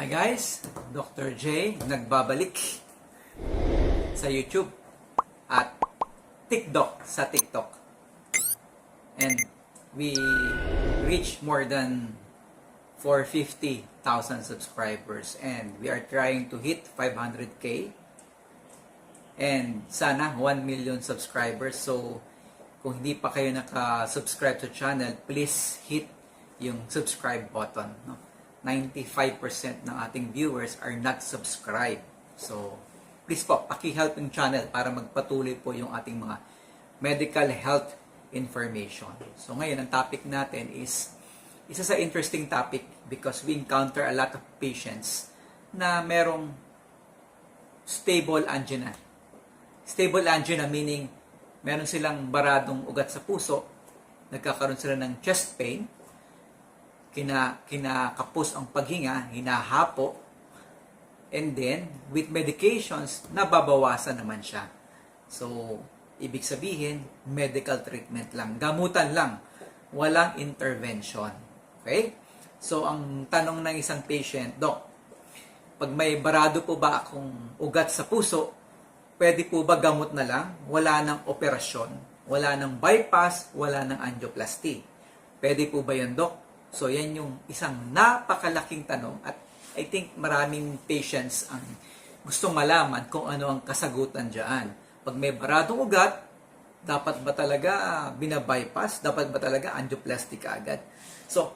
Hi guys, Dr. J nagbabalik sa YouTube at TikTok sa TikTok. And we reached more than 450,000 subscribers and we are trying to hit 500k and sana 1 million subscribers. So kung hindi pa kayo naka-subscribe sa channel, please hit yung subscribe button. No? 95% ng ating viewers are not subscribed. So, please po, paki-help yung channel para magpatuloy po yung ating mga medical health information. So, ngayon, ang topic natin is isa sa interesting topic because we encounter a lot of patients na merong stable angina. Stable angina meaning meron silang baradong ugat sa puso, nagkakaroon sila ng chest pain, kina, kinakapos ang paghinga, hinahapo, and then, with medications, nababawasan naman siya. So, ibig sabihin, medical treatment lang. Gamutan lang. Walang intervention. Okay? So, ang tanong ng isang patient, Dok, pag may barado po ba akong ugat sa puso, pwede po ba gamot na lang? Wala ng operasyon, wala ng bypass, wala ng angioplasty. Pwede po ba yan, Dok? So, yan yung isang napakalaking tanong at I think maraming patients ang gustong malaman kung ano ang kasagutan dyan. Pag may baradong ugat, dapat ba talaga binabypass? Dapat ba talaga angioplasty agad? So,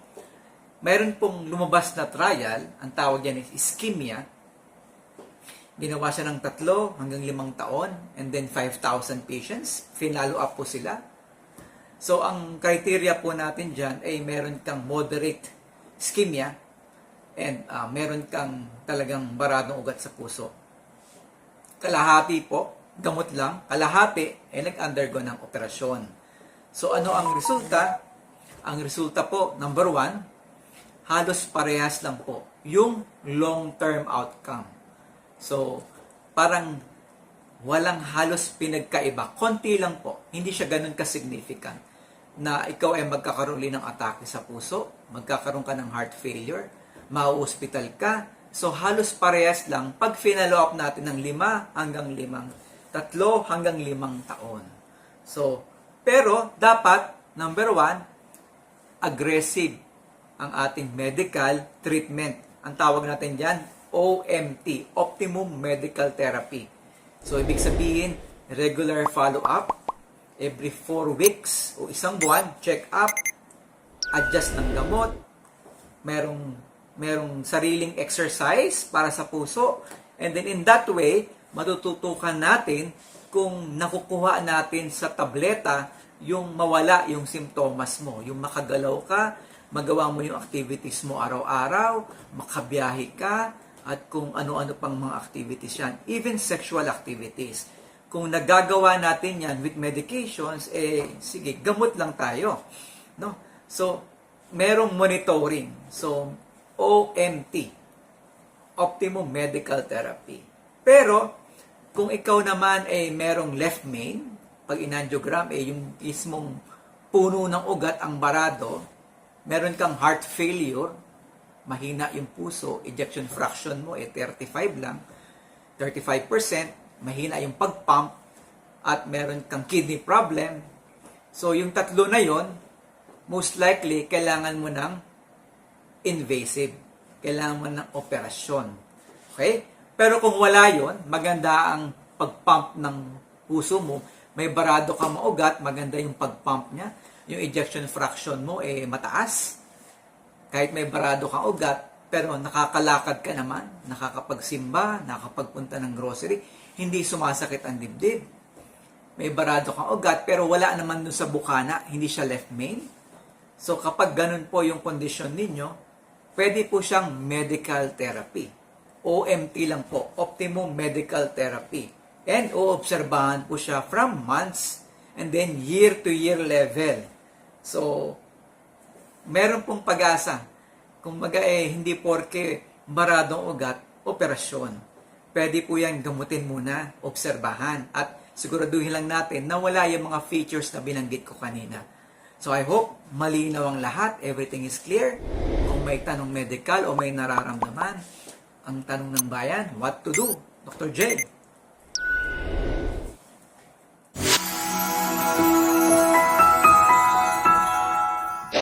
mayroon pong lumabas na trial, ang tawag yan is ischemia. Ginawa siya ng tatlo hanggang limang taon and then 5,000 patients. Finalo up po sila. So, ang criteria po natin dyan ay meron kang moderate ischemia and uh, meron kang talagang baradong ugat sa puso. Kalahati po, gamot lang, kalahati ay nag-undergo ng operasyon. So, ano ang resulta? Ang resulta po, number one, halos parehas lang po yung long-term outcome. So, parang walang halos pinagkaiba. Konti lang po. Hindi siya ganun ka-significant na ikaw ay magkakaroon ulit ng atake sa puso, magkakaroon ka ng heart failure, mau-hospital ka. So, halos parehas lang pag finalo up natin ng lima hanggang limang, tatlo hanggang limang taon. So, pero dapat, number one, aggressive ang ating medical treatment. Ang tawag natin dyan, OMT, Optimum Medical Therapy. So, ibig sabihin, regular follow-up, every 4 weeks o isang buwan, check up, adjust ng gamot, merong, merong sariling exercise para sa puso, and then in that way, matututukan natin kung nakukuha natin sa tableta yung mawala yung simptomas mo, yung makagalaw ka, magawa mo yung activities mo araw-araw, makabiyahe ka, at kung ano-ano pang mga activities yan. Even sexual activities. Kung nagagawa natin yan with medications, eh, sige, gamot lang tayo. No? So, merong monitoring. So, OMT. Optimum Medical Therapy. Pero, kung ikaw naman ay merong left main, pag inangiogram, eh, yung mismong puno ng ugat ang barado, meron kang heart failure, mahina yung puso, ejection fraction mo eh 35 lang, 35%, mahina yung pag-pump, at meron kang kidney problem. So, yung tatlo na yon most likely, kailangan mo ng invasive. Kailangan mo ng operasyon. Okay? Pero kung wala yon maganda ang pag-pump ng puso mo, may barado ka maugat, maganda yung pag-pump niya, yung ejection fraction mo eh mataas, kahit may barado kang ugat, pero nakakalakad ka naman, nakakapagsimba, nakakapagpunta ng grocery, hindi sumasakit ang dibdib. May barado kang ugat, pero wala naman dun sa bukana, hindi siya left main. So kapag ganun po yung kondisyon ninyo, pwede po siyang medical therapy. OMT lang po, Optimum Medical Therapy. And oobserbahan po siya from months and then year to year level. So, meron pong pag-asa. Kung baga eh, hindi porke maradong ugat, operasyon. Pwede po yan gamutin muna, obserbahan, at siguraduhin lang natin na wala yung mga features na binanggit ko kanina. So I hope malinaw ang lahat, everything is clear. Kung may tanong medical o may nararamdaman, ang tanong ng bayan, what to do? Dr. J.